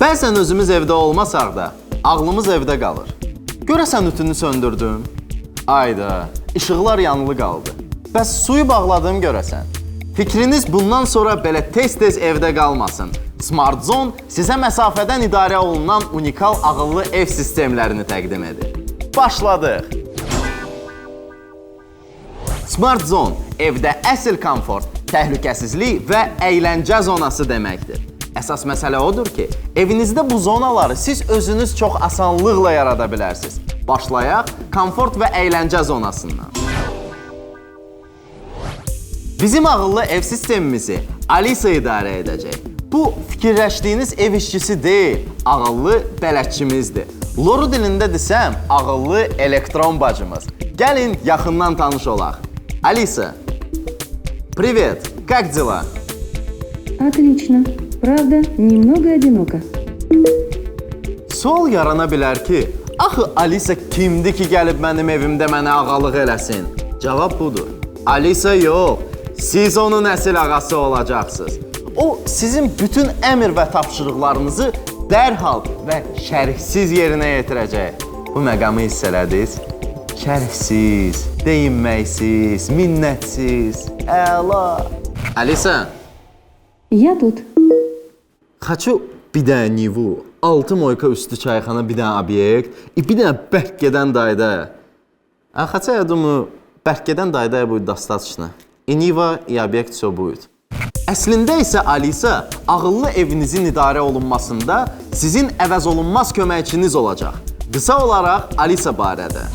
Bəzən özümüz evdə olmasaq da, ağlımız evdə qalır. Görəsən ütünü söndürdüm? Ayda, işıqlar yanılı qaldı. Bəs suyu bağladım görəsən? Fikriniz bundan sonra belə tez-tez evdə qalmasın. Smart Zone sizə məsafədən idarə olunan unikal ağıllı ev sistemlərini təqdim edir. Başladıq. Smart Zone evdə əsl komfort, təhlükəsizlik və əyləncə zonası deməkdir. Əsas məsələ odur ki, evinizdə bu zonaları siz özünüz çox asanlıqla yarada bilərsiniz. Başlayaq komfort və əyləncə zonasından. Bizim ağıllı ev sistemimizi Alisa idarə edəcək. Bu fikirləşdiyiniz ev işçisi deyil, ağıllı bələdçimizdir. Loru dilində desəm, ağıllı elektron bacımız. Gəlin yaxından tanış olaq. Alisa. Привет. Как дела? Отлично. Правда, немного одиноко. Sual yarana bilər ki, axı Alisa kimdir ki, gəlib mənim evimdə mənə ağalıq eləsin? Cavab budur. Alisa yox, siz onun əsl ağası olacaqsınız. O sizin bütün əmr və tapşırıqlarınızı dərhal və şərhsiz yerinə yetirəcək. Bu məqamı hiss elədiniz? Şərhsiz, deyinməksiz, minnətsiz. Əla. Alisa, Я тут. Хочу bir dənə Nivu, 6 moyka üstü çayxana, bir dənə obyekt, и bir dənə bərk gedən dayda. А хотя я думаю, bərk gedən daydaya будет достаточно. И Нива, и объект все будет. Əslində isə Alisa ağıllı evinizin idarə olunmasında sizin əvəzolunmaz köməkçiniz olacaq. Qısa olaraq Alisa barədə.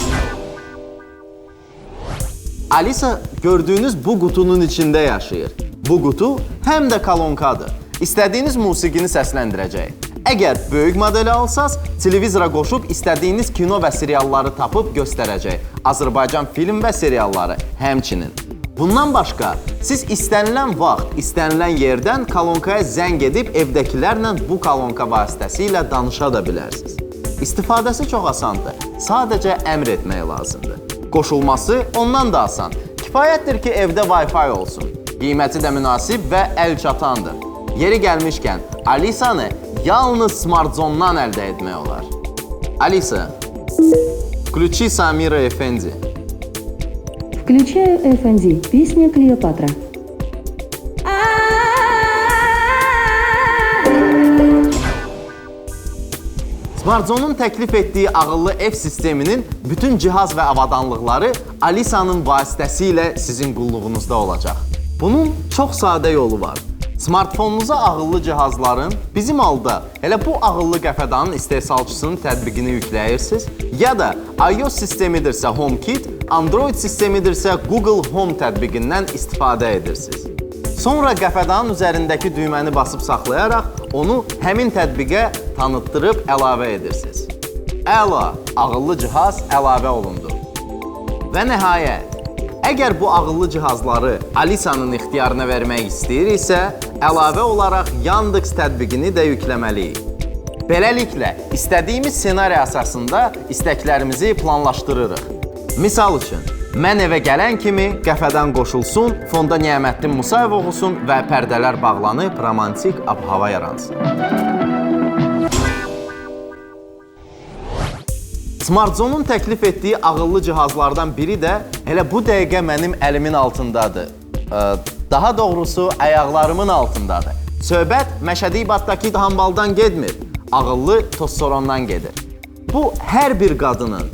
Alisa gördüyünüz bu qutunun içində yaşayır. Bu qutu həm də kolonkadır. İstədiyiniz musiqini səsləndirəcək. Əgər böyük modeli alsaz, televizora qoşub istədiyiniz kino və serialları tapıb göstərəcək. Azərbaycan film və serialları həmçinin. Bundan başqa, siz istənilən vaxt, istənilən yerdən kolonkaya zəng edib evdəkilərlə bu kolonka vasitəsilə danışa da bilərsiniz. İstifadəsi çox asandır. Sadəcə əmr etmək lazımdır. Qoşulması ondan da asan. Kifayətdir ki, evdə Wi-Fi olsun. Qiyməti də münasib və əl çatandır. Yeri gəlmişkən, Alisanı yalnız Smart Zone-dan əldə etmək olar. Alisa, включи Самира Efendi. Включаю FND. Песня Клеопатра. Smartzone-un təklif etdiyi ağıllı ev sisteminin bütün cihaz və avadanlıqları Alisa'nın vasitəsilə sizin qulluğunuzda olacaq. Bunun çox sadə yolu var. Smartfonunuza ağıllı cihazların bizim halda elə bu ağıllı qəfədanın istehsalçısının tətbiqini yükləyirsiniz ya da iOS sistemidirsə HomeKit, Android sistemidirsə Google Home tətbiqindən istifadə edirsiniz. Sonra qəfədanın üzərindəki düyməni basıb saxlayaraq onu həmin tətbiqə tanıtdırıb əlavə edirsiniz. Əla, ağıllı cihaz əlavə olundu. Və nəhayət, əgər bu ağıllı cihazları Alisa'nın ixtiyarına vermək istəyiriksə, əlavə olaraq Yandex tətbiqini də yükləməliyik. Beləliklə, istədiyimiz ssenari əsasında istəklərimizi planlaşdırırıq. Misal üçün, mən evə gələn kimi qəfədən qoşulsun, fonda Niyəməddin Musayev oxusun və pərdələr bağlanıb romantik ab-hava yaransın. Smartzone-un təklif etdiyi ağıllı cihazlardan biri də elə bu dəqiqə mənim əlimin altındadır. Ə, Daha doğrusu ayaqlarımın altındadır. Söhbət Məşədi İbadakı hambaldan getmir, ağıllı tostorondan gedir. Bu hər bir qadının,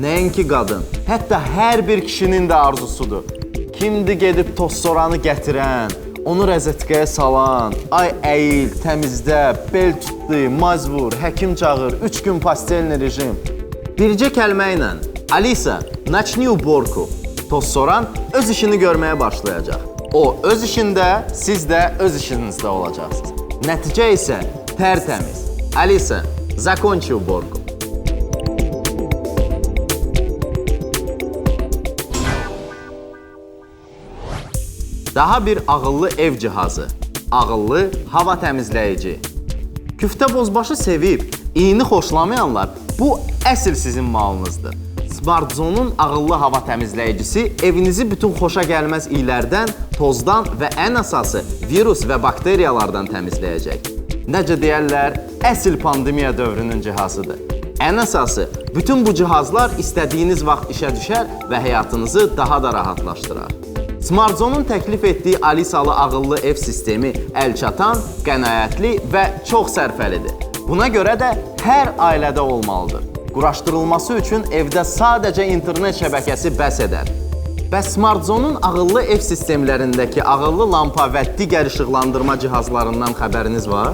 nəinki qadın, hətta hər bir kişinin də arzusudur. Kimdir gedib tostoranı gətirən, onu rozetkaya salan, ay əyil, təmizlə, bel tutdu, maz vur, həkim çağır, 3 gün pastelni rejim. Bircə kəlmə ilə Alisa, начни уборку. Tostoran öz işini görməyə başlayacaq. O öz işində, siz də öz işinizdə olacaqsınız. Nəticə isə tərtəmiz. Alisa, закончи уборку. Daha bir ağıllı ev cihazı. Ağıllı hava təmizləyici. Küftə bozbaşı sevib, iyini xoşlamayanlar bu əsl sizin malınızdır. Smartzone-un ağıllı hava təmizləyicisi evinizi bütün xoşa gəlməz iylərdən, tozdan və ən əsası virus və bakteriyalardan təmizləyəcək. necə deyərlər, əsl pandemiya dövrünün cihazıdır. Ən əsası, bütün bu cihazlar istədiyiniz vaxt işə düşər və həyatınızı daha da rahatlaşdırar. Smartzonun təklif etdiyi Alisalı ağıllı ev sistemi əlçatan, qənaətli və çox sərfəlidir. Buna görə də hər ailədə olmalıdır. Quraşdırılması üçün evdə sadəcə internet şəbəkəsi bəs edər. Bəs smartzonun ağıllı ev sistemlərindəki ağıllı lampa və digər işıqlandırma cihazlarından xəbəriniz var?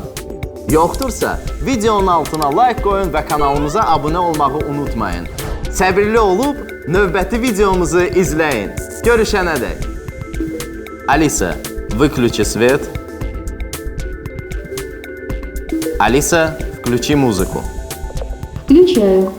Yoxdursa, videonun altına like qoyun və kanalımıza abunə olmağı unutmayın. Səbirli olub növbəti videomuzu izləyin. Görüşənədək. Alisa, выключи свет. Алиса, включи музыку. Включаю.